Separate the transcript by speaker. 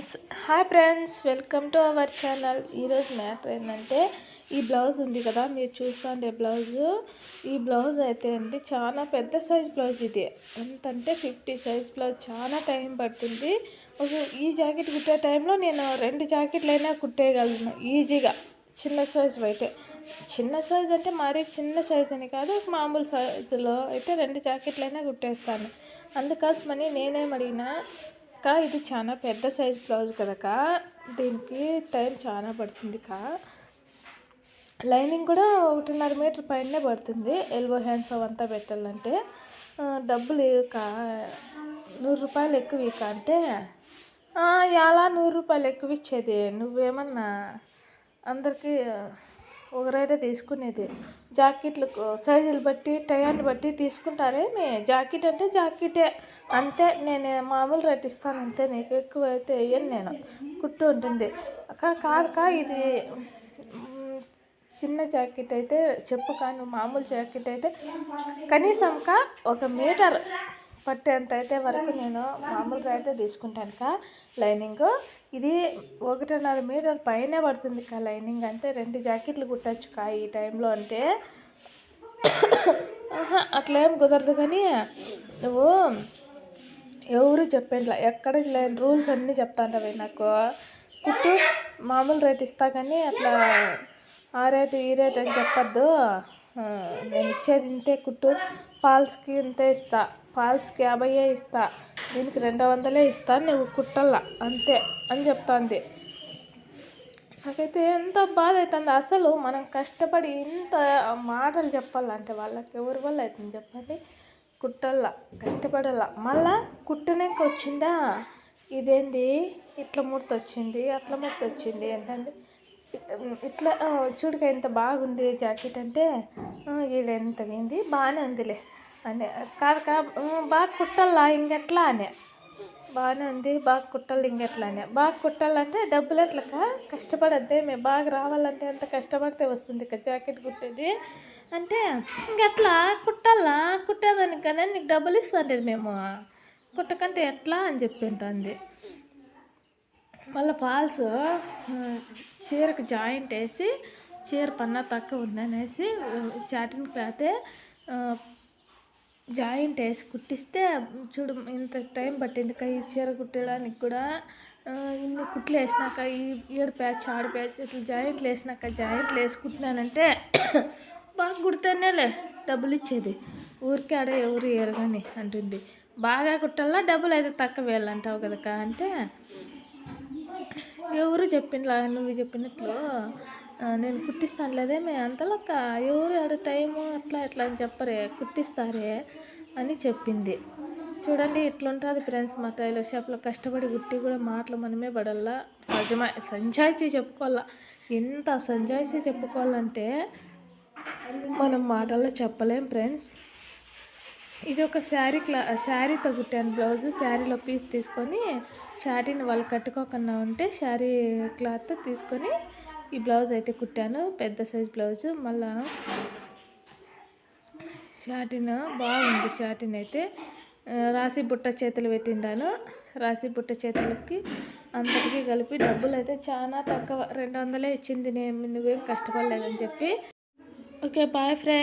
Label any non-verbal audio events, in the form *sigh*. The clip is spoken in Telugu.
Speaker 1: Friends. Hi friends welcome to our channel. ఈరోజు మ్యాటర్ ఏంటంటే ఈ బ్లౌజ్ ఉంది కదా మీరు చూస్తుంటే బ్లౌజ్. ఈ బ్లౌజ్ అయితే అండి చాలా పెద్ద సైజ్ బ్లౌజ్ ఇది. ఎంతంటే ఫిఫ్టీ సైజ్ బ్లౌజ్ చాలా టైం పడుతుంది. ఈ జాకెట్ కుట్టే టైంలో నేను రెండు జాకెట్లు అయినా కుట్టేయగలను ఈజీగా. చిన్న సైజ్ అయితే. చిన్న సైజ్ అంటే మరీ చిన్న సైజ్ అని కాదు మామూలు సైజులో అయితే రెండు జాకెట్లు అయినా కుట్టేస్తాను. అందుకోసమని నేనేం అడిగినా కా ఇది చాలా పెద్ద సైజ్ బ్లౌజ్ కదక దీనికి టైం చాలా పడుతుంది కా. లైనింగ్ కూడా ఒకటిన్నర మీటర్ పైనే పడుతుంది. ఎల్బో హ్యాండ్స్ అవంతా పెట్టాలంటే. డబ్బులు కా. నూరు రూపాయలు ఎక్కువ ఇక అంటే. ఎలా నూరు రూపాయలు ఎక్కువ ఇచ్చేది? నువ్వేమన్నా అందరికీ ఒక రేటే తీసుకునేది. జాకెట్లు సైజులు బట్టి టయాన్ని బట్టి తీసుకుంటారే మీ. జాకెట్ అంటే జాకెటే. అంతే నేను మామూలు రేట్ ఇస్తాను అంతే. నీకు ఎక్కువ అయితే వేయను నేను. కుట్టు ఉంటుంది. అక్క కాదుకా ఇది చిన్న జాకెట్ అయితే చెప్పు కానీ మామూలు జాకెట్ అయితే కనీసంకా ఒక మీటర్ పట్టేంత అయితే వరకు నేను మామూలుగా అయితే తీసుకుంటాను కా లైనింగ్. ఇది ఒకటిన్నర మీటర్ పైనే పడుతుంది కా లైనింగ్. అంటే రెండు జాకెట్లు కుట్టచ్చు కా ఈ టైంలో అంటే. అట్లా ఏం కుదరదు కానీ నువ్వు ఎవరు చెప్పేట్లా ఎక్కడ లేని రూల్స్ అన్నీ చెప్తాంటవి నాకు. కుట్టు మామూలు రేట్ ఇస్తా కానీ అట్లా ఆ రేటు ఈ రేట్ అని చెప్పొద్దు. నేను ఇచ్చేది ఇంతే కుట్టు ఫాల్స్కి ఇంతే ఇస్తా. ఫాల్స్కి యాభైయే ఇస్తా. దీనికి రెండు వందలే ఇస్తా నువ్వు కుట్టల్లా. అంతే అని చెప్తాంది. నాకైతే ఎంత బాధ అవుతుంది అసలు మనం కష్టపడి ఇంత మాటలు చెప్పాలంటే వాళ్ళకి ఎవరి వల్ల అవుతుంది చెప్పండి? కుట్టల్లా కష్టపడాల? మళ్ళా కుట్టనాక వచ్చిందా? ఇదేంది? ఇట్లా ముడత వచ్చింది అట్లా ముడత వచ్చింది ఏంటంటే ఇట్లా చూడక ఎంత బాగుంది జాకెట్ అంటే ఈడ ఎంత పోయింది బాగానే ఉందిలే. అని. కాదు కా బాగా కుట్టల్లా ఇంకెట్లా అనే. బాగానే ఉంది బాగా కుట్టాలి ఇంకెట్లా అని. బాగా కుట్టాలంటే డబ్బులు ఎట్లక కష్టపడద్దే మేము బాగా రావాలంటే ఎంత కష్టపడితే వస్తుంది ఇక జాకెట్ కుట్టేది. అంటే ఇంకెట్లా? కుట్టాలా? కుట్టేదానికి కానీ నీకు డబ్బులు ఇస్తాండి మేము. కుట్టకంటే ఎట్లా అని చెప్పింటుంది. మళ్ళీ ఫాల్స్ చీరకు జాయింట్ వేసి చీర పన్నా తక్కువ ఉందనేసి షాటిన్ క్లాతే జాయింట్ వేసి కుట్టిస్తే చూడు ఇంత టైం పట్టింది. కా ఈ చీర కుట్టడానికి కూడా ఇన్ని కుట్లు వేసినాక ఈ ఏడు ప్యాచ్ ఆడు ప్యాచ్ ఇట్లా జాయింట్లు వేసినాక జాయింట్లు వేసి కుట్టినానంటే *coughs* బాగా కుడితేనేలే డబ్బులు ఇచ్చేది. ఊరికే ఆడ ఎవరు వేయరు కానీ అంటుంది. బాగా కుట్టాలా డబ్బులు అయితే తక్కువ వేయాలంటావు కదకా అంటే ఎవరు చెప్పినలా నువ్వు చెప్పినట్లు నేను కుట్టిస్తాను లేదే మే అంతలక్క ఎవరు ఆడ టైము అట్లా ఇట్లా అని చెప్పరే కుట్టిస్తారే అని చెప్పింది. చూడండి ఇట్లుంటుంది ఫ్రెండ్స్ మా టైలర్ షాప్లో. కష్టపడి కుట్టి కూడా మాటలు మనమే పడల్లా. సజమా సంజాయిచి చెప్పుకోవాలా. ఎంత సంజాయిషి చెప్పుకోవాలంటే మనం మాటల్లో చెప్పలేం ఫ్రెండ్స్. ఇది ఒక శారీ క్లా శారీతో కుట్టాను బ్లౌజు. శారీలో పీస్ తీసుకొని శారీని వాళ్ళు కట్టుకోకుండా ఉంటే శారీ క్లాత్ తీసుకొని ఈ బ్లౌజ్ అయితే కుట్టాను పెద్ద సైజ్ బ్లౌజు. మళ్ళా షాటిన్ బాగుంది షాటిన్ అయితే. రాసి బుట్ట చేతులు పెట్టిండాను. రాసి బుట్ట చేతులకి అందరికీ కలిపి డబ్బులు అయితే చాలా తక్కువ రెండు వందలే ఇచ్చింది నేను నువ్వేం కష్టపడలేదని చెప్పి. Okay bye friend.